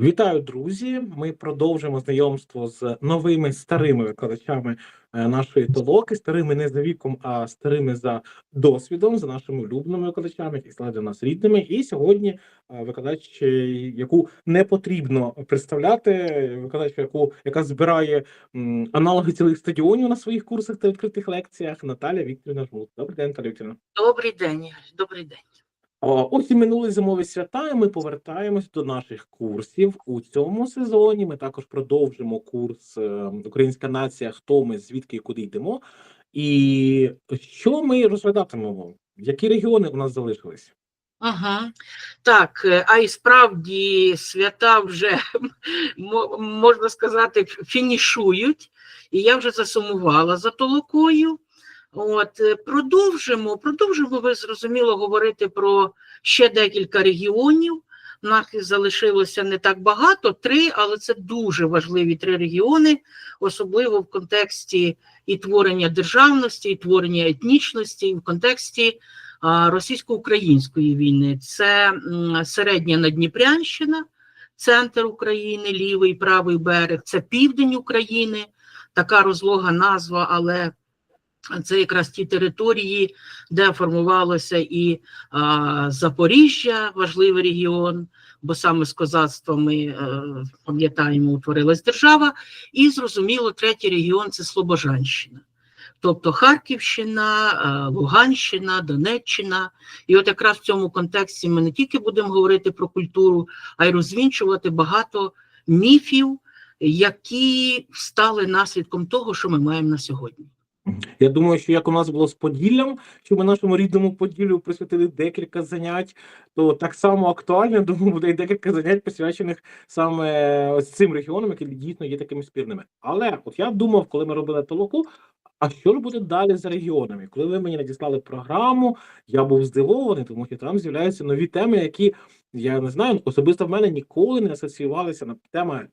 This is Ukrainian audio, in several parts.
Вітаю, друзі! Ми продовжимо знайомство з новими старими викладачами е, нашої толоки, старими не за віком, а старими за досвідом, за нашими улюбленими викладачами, які стали для нас рідними. І сьогодні е, викладач, е, яку не потрібно представляти, викладач, яку яка збирає аналоги цілих стадіонів на своїх курсах та відкритих лекціях. Наталя Вікторівна Жмут. Добрий день, Наталя Вікторівна. Добрий день, добрий день. О, Ось і минули зимові свята. і Ми повертаємось до наших курсів у цьому сезоні. Ми також продовжимо курс е, Українська нація. Хто ми, звідки і куди йдемо? І що ми розглядатимемо? Які регіони у нас залишились? Ага. Так, е, а і справді свята вже мо- можна сказати фінішують, і я вже засумувала за толокою. От е, продовжимо, продовжимо ви зрозуміло говорити про ще декілька регіонів. У нас залишилося не так багато, три, але це дуже важливі три регіони, особливо в контексті і творення державності, і творення етнічності, і в контексті російсько-української війни. Це середня Надніпрянщина, центр України, лівий, правий берег, це південь України, така розлога назва, але це якраз ті території, де формувалося і а, Запоріжжя, важливий регіон, бо саме з козацтвами, е, пам'ятаємо, утворилась держава. І зрозуміло, третій регіон це Слобожанщина. Тобто Харківщина, е, Луганщина, Донеччина. І от якраз в цьому контексті ми не тільки будемо говорити про культуру, а й розвінчувати багато міфів, які стали наслідком того, що ми маємо на сьогодні. Я думаю, що як у нас було з Поділлям, що ми нашому рідному Поділлю присвятили декілька занять, то так само актуально, думаю, буде і декілька занять присвячених саме ось цим регіонам, які дійсно є такими спірними. Але от я думав, коли ми робили толоку, а що ж буде далі за регіонами? Коли ви мені надіслали програму, я був здивований, тому що там з'являються нові теми, які я не знаю, особисто в мене ніколи не асоціювалися на тема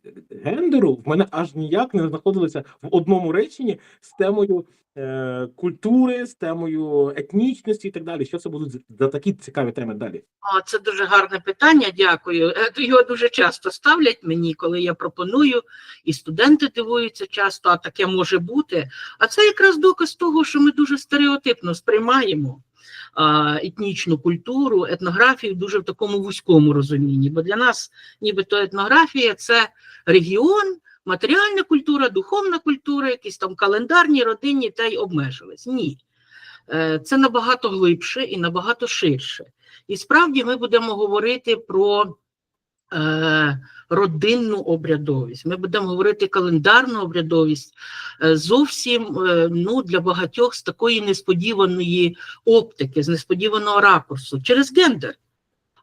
гендеру. В мене аж ніяк не знаходилися в одному реченні з темою е, культури, з темою етнічності і так далі. Що це будуть за- такі цікаві теми далі? А, це дуже гарне питання, дякую. Е, Його дуже часто ставлять мені, коли я пропоную, і студенти дивуються часто, а таке може бути. А це якраз доказ того, що ми дуже стереотипно сприймаємо етнічну культуру, етнографію дуже в такому вузькому розумінні. Бо для нас, нібито етнографія це регіон, матеріальна культура, духовна культура, якісь там календарні, родинні та й обмежились. Ні. Е, Це набагато глибше і набагато ширше. І справді ми будемо говорити про родинну обрядовість. Ми будемо говорити календарну обрядовість е, зовсім е, ну, для багатьох з такої несподіваної оптики, з несподіваного ракурсу. Через гендер.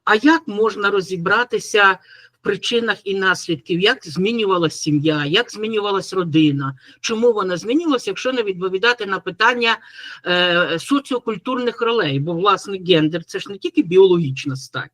А як можна розібратися в причинах і наслідків, як змінювалася сім'я, як змінювалася родина, чому вона змінювалася, якщо не відповідати на питання е, соціокультурних ролей, бо власне гендер це ж не тільки біологічна стать,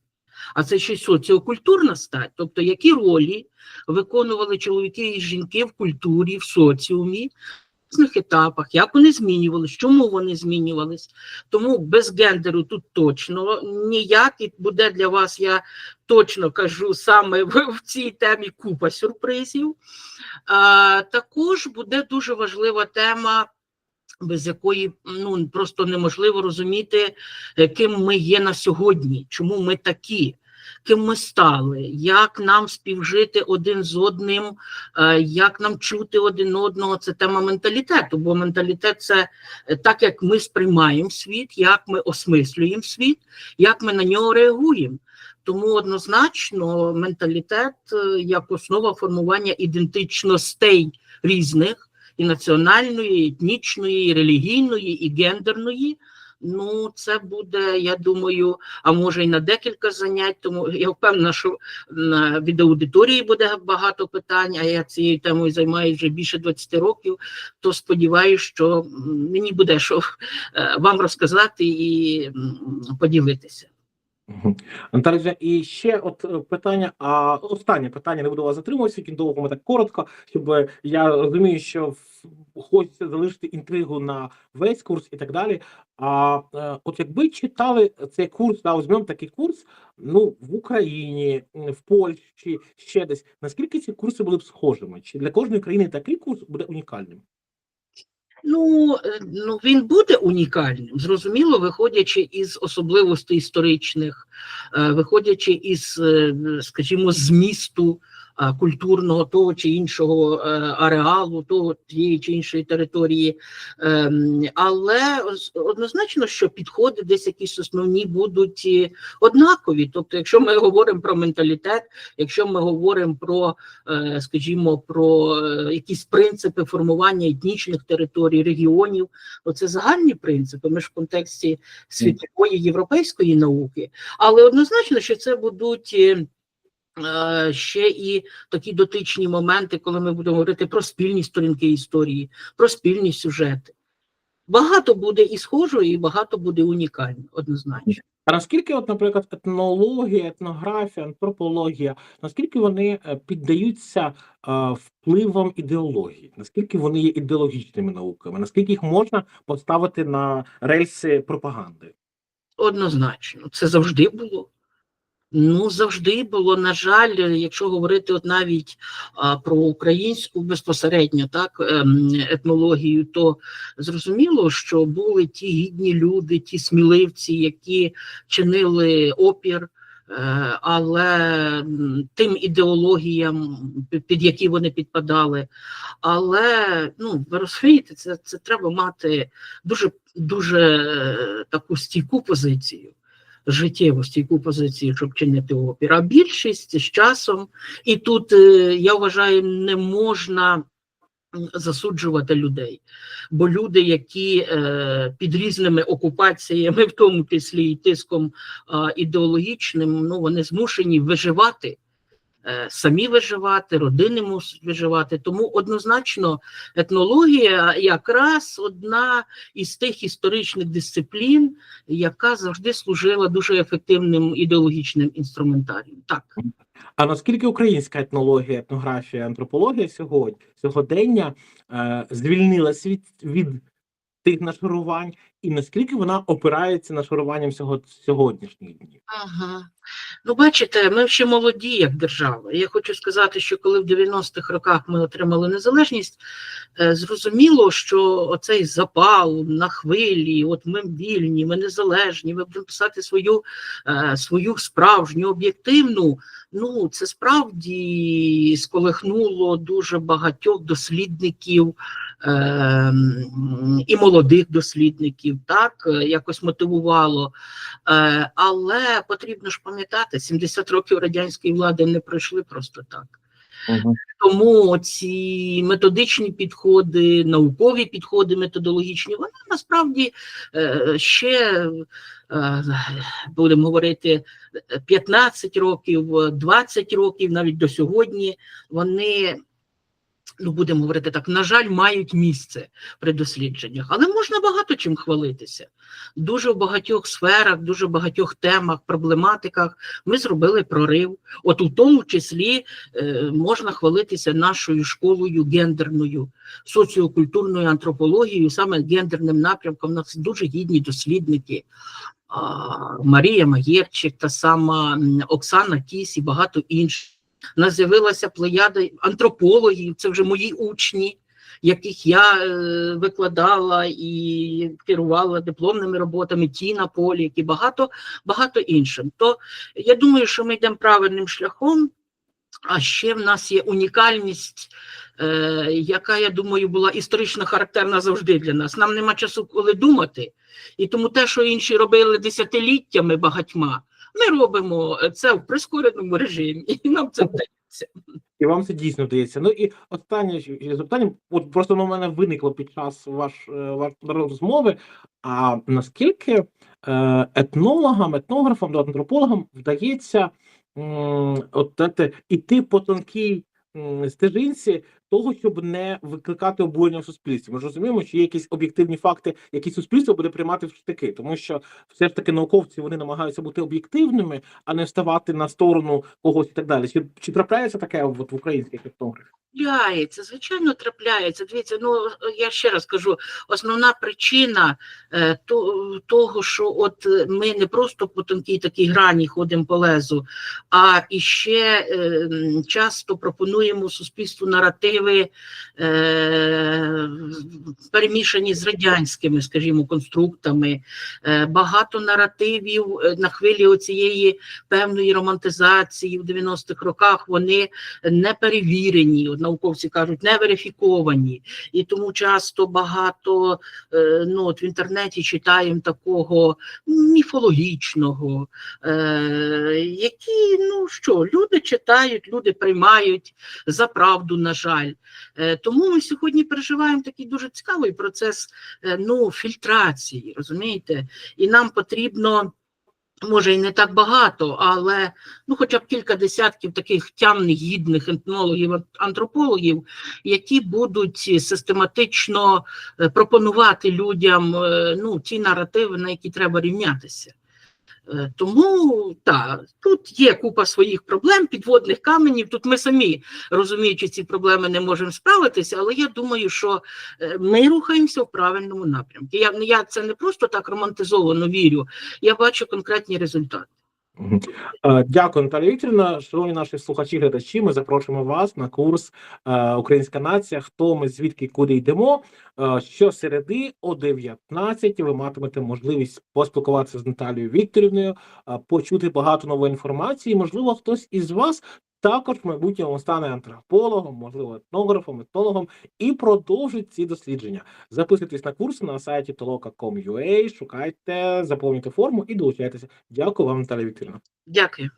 а це ще соціокультурна стать, тобто які ролі виконували чоловіки і жінки в культурі, в соціумі. в різних етапах, як вони змінювалися, чому вони змінювались. Тому без гендеру тут точно ніяк і буде для вас, я точно кажу, саме в цій темі купа сюрпризів. А, також буде дуже важлива тема без якої ну просто неможливо розуміти, е, ким ми є на сьогодні, чому ми такі, ким ми стали, як нам співжити один з одним, е, як нам чути один одного. Це тема менталітету, бо менталітет це е, так, як ми сприймаємо світ, як ми осмислюємо світ, як ми на нього реагуємо. Тому однозначно менталітет як основа формування ідентичностей різних і національної, і етнічної, і релігійної, і гендерної. Ну, це буде, я думаю, а може й на декілька занять. Тому я впевнена, що від аудиторії буде багато питань, а я цією темою займаюся вже більше 20 років. То сподіваюся, що мені буде що е, вам розказати і поділитися. Наталя, і ще от е, питання, а останнє питання, не буду вас затримуватися, тільки довго ми так коротко, щоб я розумію, що хочеться залишити інтригу на весь курс і так далі. А е, от якби читали цей курс, да, візьмемо такий курс, ну в Україні, в Польщі, ще десь, наскільки ці курси були б схожими? Чи для кожної країни такий курс буде унікальним? Ну, е, ну він буде унікальним, зрозуміло, виходячи із особливостей історичних, е, виходячи із, е, скажімо, змісту культурного того чи іншого е, ареалу, того тієї чи іншої території. Ем, Але однозначно, що підходи десь якісь основні будуть е, однакові. Тобто, якщо ми говоримо про менталітет, якщо ми говоримо про, е, скажімо, про е, якісь принципи формування етнічних територій, регіонів, то це загальні принципи. Ми ж в контексті світової європейської науки, але однозначно, що це будуть. Е, Ще і такі дотичні моменти, коли ми будемо говорити про спільні сторінки історії, про спільні сюжети. Багато буде і схожого, і багато буде унікально, однозначно. А наскільки, от, наприклад, етнологія, етнографія, антропологія, наскільки вони е, піддаються е, впливам ідеології? Наскільки вони є ідеологічними науками? Наскільки їх можна поставити на рельси пропаганди? Однозначно, це завжди було. Ну, завжди було. На жаль, якщо говорити от навіть а, про українську безпосередньо так ем, етнологію, то зрозуміло, що були ті гідні люди, ті сміливці, які чинили опір. е, Але тим ідеологіям, під- під які вони підпадали. Але ну, ви розумієте, це, це треба мати дуже дуже е, таку стійку позицію, життєву стійку позицію, щоб чинити опір. А більшість з часом, і тут е, я вважаю, не можна засуджувати людей. Бо люди, які е, під різними окупаціями, в тому числі і тиском е, ідеологічним, ну вони змушені виживати. Е, Самі виживати, родини мусять виживати. Тому однозначно етнологія якраз одна із тих історичних дисциплін, яка завжди служила дуже ефективним ідеологічним інструментарієм. Так. А наскільки українська етнологія, етнографія, антропологія сьогодні, сьогодення е, звільнилась від, від тих нашарувань, і наскільки вона опирається нашаруванням сього, сьогоднішніх днів? Ага. Ну, бачите, ми ще молоді як держава. Я хочу сказати, що коли в 90-х роках ми отримали незалежність, е, зрозуміло, що оцей запал на хвилі, от ми вільні, ми незалежні, ми будемо писати свою, е, свою справжню, об'єктивну. Ну, це справді сколихнуло дуже багатьох дослідників е, і молодих дослідників, так, якось мотивувало. Е, Але потрібно ж пам'ятати, 70 років радянської влади не пройшли просто так. Тому ці методичні підходи, наукові підходи методологічні, вони насправді е, ще е, будемо говорити 15 років, 20 років, навіть до сьогодні, вони. Ну, будемо говорити так, на жаль, мають місце при дослідженнях, але можна багато чим хвалитися. Дуже в багатьох сферах, дуже в багатьох темах, проблематиках ми зробили прорив. От у тому числі е, можна хвалитися нашою школою гендерною, соціокультурною антропологією, саме гендерним напрямком. У нас дуже гідні дослідники. Марія Маєрчик, та сама Оксана Кіс і багато інших. У нас з'явилася плеяда антропологів, це вже мої учні, яких я е, викладала і керувала дипломними роботами, ті на полі, які багато, багато іншим. То я думаю, що ми йдемо правильним шляхом. А ще в нас є унікальність, е, яка, я думаю, була історично характерна завжди для нас. Нам нема часу коли думати. І тому те, що інші робили десятиліттями багатьма, ми робимо це в прискореному режимі, і нам це вдається. І вам це дійсно вдається. Ну і останнє запитання, от просто воно в мене виникло під час ваш, е, ваш розмови. А наскільки е, етнологам, етнографам, антропологам вдається от іти по тонкій стежинці того, щоб не викликати обурення в суспільстві. Ми ж розуміємо, що є якісь об'єктивні факти, які суспільство буде приймати в штики, тому що все ж таки науковці вони намагаються бути об'єктивними, а не ставати на сторону когось і так далі. Чи, чи трапляється таке от в українських етнографів? Трапляється, звичайно, трапляється. Дивіться, ну я ще раз кажу, основна причина е, то, того, що от е, ми не просто по тонкій такій грані ходимо по лезу, а іще е, часто пропонуємо суспільству наративи е, перемішані з радянськими, скажімо, конструктами. Е, багато наративів е, на хвилі оцієї певної романтизації в 90-х роках вони не перевірені, науковці кажуть, не верифіковані. І тому часто багато е, ну, от в інтернеті читаємо такого міфологічного, е, які, ну що, люди читають, люди приймають за правду, на жаль. Е, тому ми сьогодні переживаємо такий дуже цікавий процес е, ну, фільтрації, розумієте? І нам потрібно. Може, і не так багато, але ну, хоча б кілька десятків таких тямних, гідних етнологів, антропологів, які будуть систематично е, пропонувати людям ну, ті наративи, на які треба рівнятися. Е, Тому так, тут є купа своїх проблем, підводних каменів. Тут ми самі розуміючи ці проблеми, не можемо справитися, але я думаю, що е, ми рухаємося в правильному напрямку. Я, я це не просто так романтизовано вірю, я бачу конкретні результати. Е, Дякую, Наталія Вікторівна. Шановні наші слухачі, глядачі. Ми запрошуємо вас на курс е, Українська нація. Хто ми звідки куди йдемо? Е, Щосереди о 19 ви матимете можливість поспілкуватися з Наталією Вікторівною, почути багато нової інформації. Можливо, хтось із вас. Також в майбутньому стане антропологом, можливо, етнографом, етнологом і продовжить ці дослідження. Записуйтесь на курс на сайті toloka.com.ua, шукайте, заповнюйте форму і долучайтеся. Дякую вам, Наталя Вікторівна. Дякую.